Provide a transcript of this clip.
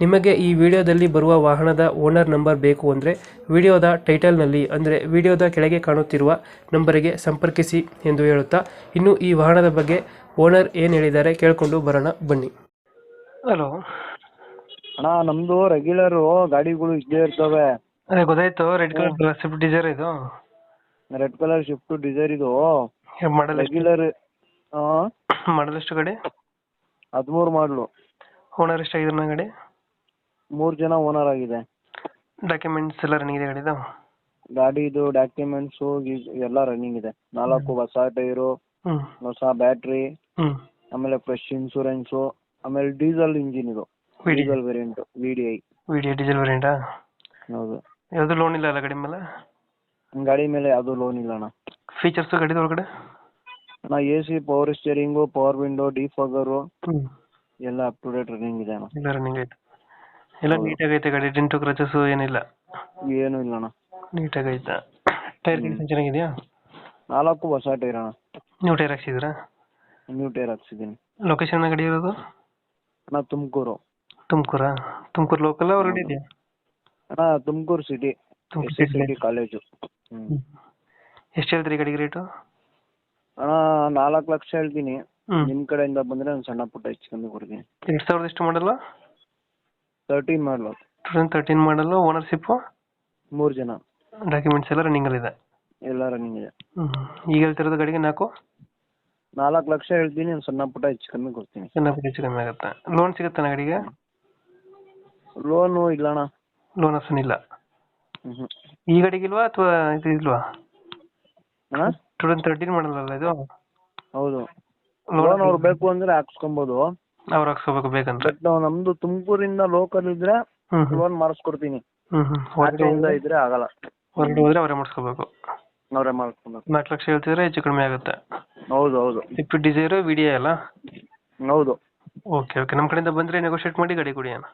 ನಿಮಗೆ ಈ ವಿಡಿಯೋದಲ್ಲಿ ಬರುವ ವಾಹನದ ಓನರ್ ನಂಬರ್ ಬೇಕು ಅಂದರೆ ವಿಡಿಯೋದ ಟೈಟಲ್ನಲ್ಲಿ ಅಂದರೆ ವಿಡಿಯೋದ ಕೆಳಗೆ ಕಾಣುತ್ತಿರುವ ನಂಬರಿಗೆ ಸಂಪರ್ಕಿಸಿ ಎಂದು ಹೇಳುತ್ತಾ ಇನ್ನು ಈ ವಾಹನದ ಬಗ್ಗೆ ಓನರ್ ಏನು ಹೇಳಿದ್ದಾರೆ ಕೇಳಿಕೊಂಡು ಬರೋಣ ಬನ್ನಿ. ಹಲೋ. ಅಣ್ಣ ನಮ್ದು ರೆಗ್ಯುಲರು ಗಾಡಿಗಳು ಇದ್ದೇ ಇರ್ತವೆ. ಅದೇ ಗೊತ್ತಾಯ್ತು ರೆಡ್ ಕಲರ್ ಸ್ವಿಫ್ಟ್ ಡಿಸೈರ್ ಇದು. ರೆಡ್ ಕಲರ್ ಶಿಫ್ಟ್ ಡಿಸೈರ್ ಇದು. ಮಾಡಲ್ ರೆಗ್ಯುಲರ್ ಮಾಡಲ್ ಎಷ್ಟು ಗಾಡಿ? ಹದಿಮೂರು ಮಾಡಲು ಓನರ್ ಎಷ್ಟಾಗಿದೆ ಗಾಡಿ? ಮೂರು ಜನ ಓನರ್ ಆಗಿದೆ. ಡಾಕ್ಯುಮೆಂಟ್ಸ್ ಎಲ್ಲ ರನ್ನಿಂಗ್ ಇದೆ ಗಾಡಿದು ಗಾಡಿದು ಡಾಕ್ಯುಮೆಂಟ್ಸು ಎಲ್ಲ ರನ್ನಿಂಗ್ ಇದೆ. ನಾಲ್ಕು ಹೊಸ ಟೈರು ಹ್ಞೂ ಹೊಸ ಬ್ಯಾಟ್ರಿ ಹ್ಞೂ ಆಮೇಲೆ ಫ್ರೆಶ್ ಇನ್ಸೂರೆನ್ಸು ಆಮೇಲೆ ಡೀಸೆಲ್ ಇಂಜಿನ್ ಇದು. V D diesel variant V D I diesel ವೇರಿಯಂಟಾ ಹೌದು. ಯಾವುದು ಲೋನ್ ಇಲ್ಲ ಅಲ್ಲ ಗಾಡಿ ಮೇಲೆ? ಗಾಡಿ ಮೇಲೆ ಯಾವುದು ಲೋನ್ ಇಲ್ಲ ಅಣ್ಣ. ಫೀಚರ್ಸ್ ಗಾಡಿದ ಒಳಗಡೆ? ಅಣ್ಣ A C power steering power window defogger ಹ್ಞೂ ಎಲ್ಲ ಅಪ್ ಟು ಡೇಟ್ ರನ್ನಿಂಗ್ ಇದೆ ಅಣ್ಣ. ಎಲ್ಲ ರನ್ನಿಂಗ್ ಐತೆ ಎಲ್ಲ ನೀಟ್ ನೀಟಾಗಿ ಐತೆ ಗಾಡಿ ಡಿಂಟು ಕ್ರಚಸ್ ಏನಿಲ್ಲ. ಏನು ಇಲ್ಲ ಅಣ್ಣ. ನೀಟಾಗಿ ಐತೆ. ಟೈರ್ ಕಂಡೀಷನ್ ಚೆನ್ನಾಗಿದೆಯಾ? ನಾಲ್ಕು ಹೊಸ ಟೈರ್ ಅಣ್ಣ. ನ್ಯೂ ಟೈರ್ ಹಾಕ್ಸಿದ್ದೀರಾ? ನ್ಯೂ ಟೈರ್ ಹಾಕ್ಸಿದ್ದೀನಿ. ಲೊಕೇಶನ್ ಗಾಡಿ ಇರೋದು? ಅಣ್ಣ ತುಮಕೂರು. ತುಮಕೂರಾ? ತುಮಕೂರು ಲೋಕಲ್ ಹೊರಗಡೆ ಇದೆಯಾ? ಅಣ್ಣ Tumakuru city Tumakuru city college ಎಷ್ಟು ಹೇಳ್ತೀರಿ ಗಾಡಿಗೆ ರೇಟು ಅಣ್ಣ ನಾಲ್ಕು ಲಕ್ಷ ಹೇಳ್ತೀನಿ. ನಿಮ್ಮ ಕಡೆಯಿಂದ ಬಂದರೆ ಒಂದು ಸಣ್ಣ ಪುಟ್ಟ ಹೆಚ್ಚು ಕಮ್ಮಿ ಕೊಡ್ತೀನಿ. ಎರಡು ಸಾವಿರದ ಎಷ್ಟು ಮಾಡಲ್ಲ ತರ್ಟೀನ್ ಮಾಡಲು ಟೂ ತೌಸಂಡ್ ತರ್ಟೀನ್ ಮಾಡಲು ಓನರ್ಶಿಪ್ಪು ಮೂರು ಜನ. ಡಾಕ್ಯುಮೆಂಟ್ಸ್ ಎಲ್ಲ ರನ್ನಿಂಗಲ್ಲಿದೆ ಎಲ್ಲ ರನ್ನಿಂಗ್ ಇದೆ. ಈಗ ಹೇಳ್ತಿರೋದು ಗಡಿಗೆ ನಾಲ್ಕು? ನಾಲ್ಕು ಲಕ್ಷ ಹೇಳ್ತೀನಿ ಒಂದು ಸಣ್ಣ ಪುಟ್ಟ ಹೆಚ್ಚು ಕಮ್ಮಿ ಕೊಡ್ತೀನಿ. ಸಣ್ಣ ಪುಟ್ಟ ಹೆಚ್ಚು ಕಮ್ಮಿ ಆಗುತ್ತೆ. ಲೋನ್ ಸಿಗುತ್ತಾನೆ ಗಡಿಗೆ? ಲೋನು ಇಲ್ಲ ಅಣ್ಣ ಲೋನ್ ಆಪ್ಷನ್ ಇಲ್ಲ? ಹ್ಞೂ ಈ ಗಡಿಗೆ ಇಲ್ವಾ ಅಥವಾ ಇದು ಇಲ್ವಾ? ಅಣ್ಣ ಟೂ ತೌಸಂಡ್ ತರ್ಟೀನ್ ಮಾಡಲ್ಲ ಇದು? ಹೌದು. ಲೋನ್ ಅವ್ರು ಬೇಕು ಅಂದ್ರೆ ಹಾಕ್ಸ್ಕೊಬೋದು. ಅವ್ರು ಹಾಕ್ಸ್ಕೋಬೇಕು ಬೇಕಂದ್ರೆ. ಬಟ್ ನಾವು ನಮ್ಮದು ತುಮಕೂರಿಂದ ಲೋಕಲ್ ಇದ್ರೆ ಹ್ಮ್ ಹ್ಮ್. ಲೋನ್ ಮಾಡಿಸ್ಕೊಡ್ತೀನಿ. ಹ್ಮ್ ಹ್ಮ್. ಹೊರಗಡೆ ಆಚೆಯಿಂದ ಇದ್ರೆ ಆಗಲ್ಲ. ಹೊರಗಡೆ ಹೋದ್ರೆ ಅವರೇ ಮಾಡಿಸ್ಕೋಬೇಕು. ಅವರೇ ಮಾಡಿಸ್ಕೊಬೇಕು. ನಾಲ್ಕು ಲಕ್ಷ ಹೇಳ್ತಿದ್ರೆ ಹೆಚ್ಚು ಕಡಿಮೆ ಆಗುತ್ತೆ. ಹೌದು ಹೌದು. ಸ್ವಿಫ್ಟ್ ಡಿಸೈರ್ ವಿಡಿಯೋ ಅಲ್ಲ? ಹೌದು. ಓಕೆ ಓಕೆ ನಮ್ಮ ಕಡೆಯಿಂದ ಬಂದ್ರೆ ನೆಗೋಷಿಯೇಟ್ ಮಾಡಿ ಗಾಡಿ ಕೊಡಿ ಅಣ್ಣ.